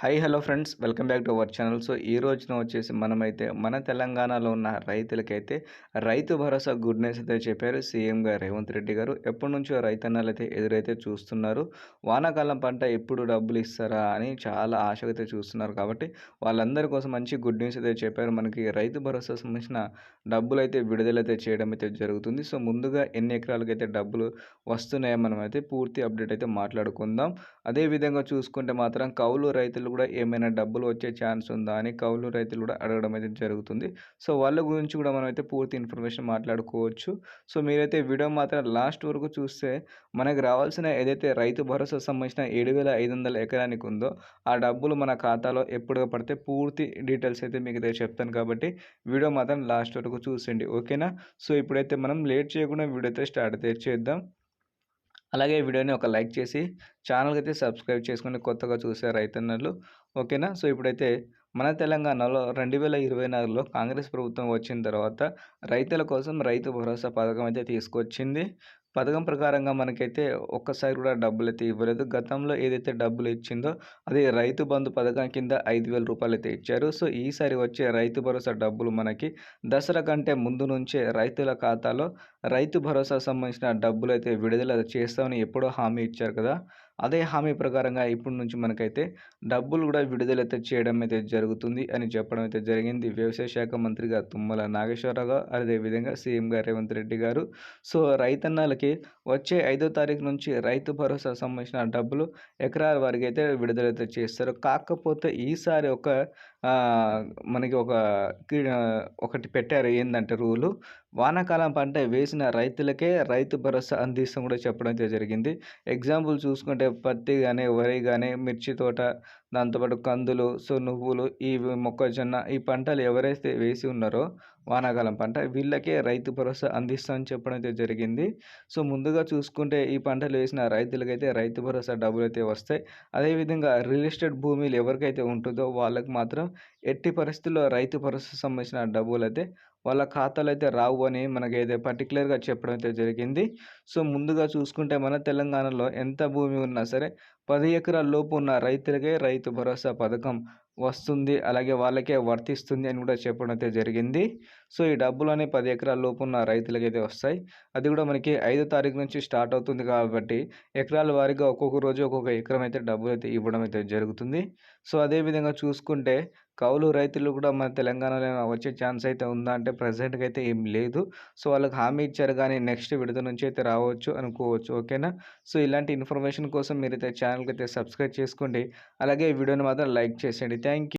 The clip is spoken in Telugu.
Hi hello friends welcome back to our channel so ఈ రోజున వచ్చేసి మనమైతే మన తెలంగాణలో ఉన్న రైతులకైతే రైతు భరోసా గుడ్ న్యూస్ అయితే చెప్పారు సీఎం రేవంత్ రెడ్డి గారు. ఎప్పటి నుంచో రైతన్నలు అయితే ఎదురైతే చూస్తున్నారు. వానాకాలం పంట ఎప్పుడు డబ్బులు ఇస్తారా అని చాలా ఆశగా అయితే చూస్తున్నారు. కాబట్టి వాళ్ళందరి కోసం మంచి గుడ్ న్యూస్ అయితే చెప్పారు. మనకి రైతు భరోసా సంబంధించిన డబ్బులు అయితే విడుదలైతే చేయడం అయితే జరుగుతుంది. సో ముందుగా ఎన్ని ఎకరాలకు అయితే డబ్బులు వస్తున్నాయో మనం అయితే పూర్తి అప్డేట్ అయితే మాట్లాడుకుందాం. అదేవిధంగా చూసుకుంటే మాత్రం కౌలు రైతులు రైతులు కూడా ఏమైనా డబ్బులు వచ్చే ఛాన్స్ ఉందా అని కౌలు రైతులు కూడా అడగడం అయితే జరుగుతుంది. సో వాళ్ళ గురించి కూడా మనం అయితే పూర్తి ఇన్ఫర్మేషన్ మాట్లాడుకోవచ్చు. సో మీరైతే వీడియో మాత్రం లాస్ట్ వరకు చూస్తే మనకు రావాల్సిన ఏదైతే రైతు భరోసా సంబంధించిన ఏడు వేల ఐదు వందల ఎకరానికి ఉందో ఆ డబ్బులు మన ఖాతాలో ఎప్పుడుగా పడితే పూర్తి డీటెయిల్స్ అయితే మీకు అయితే చెప్తాను కాబట్టి వీడియో మాత్రం లాస్ట్ వరకు చూసండి ఓకేనా? సో ఇప్పుడైతే మనం లేట్ చేయకుండా వీడియో అయితే స్టార్ట్ అయితే చేద్దాం. అలాగే వీడియోని ఒక లైక్ చేసి ఛానల్కి అయితే సబ్స్క్రైబ్ చేసుకుని కొత్తగా చూసే రైతన్నలు ఓకేనా? సో ఇప్పుడైతే మన తెలంగాణలో రెండు వేల ఇరవై నాలుగులో కాంగ్రెస్ ప్రభుత్వం వచ్చిన తర్వాత రైతుల కోసం రైతు భరోసా పథకం అయితే తీసుకొచ్చింది. పథకం ప్రకారంగా మనకైతే ఒక్కసారి కూడా డబ్బులు అయితే ఇవ్వలేదు. గతంలో ఏదైతే డబ్బులు ఇచ్చిందో అది రైతు బంధు పథకం కింద ఐదు వేల రూపాయలు అయితే ఇచ్చారు. సో ఈసారి వచ్చే రైతు భరోసా డబ్బులు మనకి దసరా కంటే ముందు నుంచే రైతుల ఖాతాలో రైతు భరోసా సంబంధించిన డబ్బులు అయితే విడుదల చేస్తామని ఎప్పుడో హామీ ఇచ్చారు కదా. అదే హామీ ప్రకారంగా ఇప్పటి నుంచి మనకైతే డబ్బులు కూడా విడుదలైతే చేయడం అయితే జరుగుతుంది అని చెప్పడం అయితే జరిగింది. వ్యవసాయ శాఖ మంత్రిగా తుమ్మల నాగేశ్వరరావు అదేవిధంగా సీఎం గారు రేవంత్ రెడ్డి గారు. సో రైతన్నలకి వచ్చే ఐదో తారీఖు నుంచి రైతు భరోసా సంబంధించిన డబ్బులు ఎకరాల వారికి అయితే విడుదలైతే చేస్తారు. కాకపోతే ఈసారి ఒక మనకి ఒక ఒకటి పెట్టారు. ఏంటంటే రూలు. వానాకాలం పంట వేసిన రైతులకే రైతు భరోసా అందిస్తాం కూడా చెప్పడం అయితే జరిగింది. ఎగ్జాంపుల్ చూసుకుంటే పత్తి కానీ వరి కానీ మిర్చి తోట దాంతోపాటు కందులు సో నువ్వులు ఈ మొక్కజొన్న ఈ పంటలు ఎవరైతే వేసి ఉన్నారో వానాకాలం పంట వీళ్ళకే రైతు భరోసా అందిస్తామని చెప్పడం అయితే జరిగింది. సో ముందుగా చూసుకుంటే ఈ పంటలు వేసిన రైతులకైతే రైతు భరోసా డబ్బులు అయితే వస్తాయి. అదేవిధంగా రియల్ ఎస్టేట్ భూమిలు ఎవరికైతే ఉంటుందో వాళ్ళకి మాత్రం ఎట్టి పరిస్థితుల్లో రైతు భరోసా సంబంధించిన డబ్బులు అయితే వాళ్ళ ఖాతాలు అయితే రావు అని మనకైతే పర్టికులర్గా చెప్పడం అయితే జరిగింది. సో ముందుగా చూసుకుంటే మన తెలంగాణలో ఎంత భూమి ఉన్నా సరే పది ఎకరాల లోపు ఉన్న రైతులకే రైతు భరోసా పథకం వస్తుంది అలాగే వాళ్ళకే వర్తిస్తుంది అని కూడా చెప్పడం అయితే జరిగింది. సో ఈ డబ్బులు అనేవి పది ఎకరాల లోపు ఉన్న రైతులకైతే వస్తాయి. అది కూడా మనకి ఐదో తారీఖు నుంచి స్టార్ట్ అవుతుంది కాబట్టి ఎకరాల వారీగా ఒక్కొక్క రోజు ఒక్కొక్క ఎకరం అయితే డబ్బులు అయితే ఇవ్వడం అయితే జరుగుతుంది. సో అదేవిధంగా చూసుకుంటే కౌలు రైతులు కూడా మన తెలంగాణలో వచ్చే ఛాన్స్ అయితే ఉందా అంటే ప్రజెంట్గా అయితే ఏం లేదు. సో వాళ్ళకి హామీ ఇచ్చారు కానీ నెక్స్ట్ విడత నుంచి అయితే రావచ్చు అనుకోవచ్చు. ఓకేనా సో ఇలాంటి ఇన్ఫర్మేషన్ కోసం మీరైతే ఛానల్కి అయితే సబ్స్క్రైబ్ చేసుకోండి. అలాగే వీడియోని మాత్రం లైక్ చేసేయండి. థ్యాంక్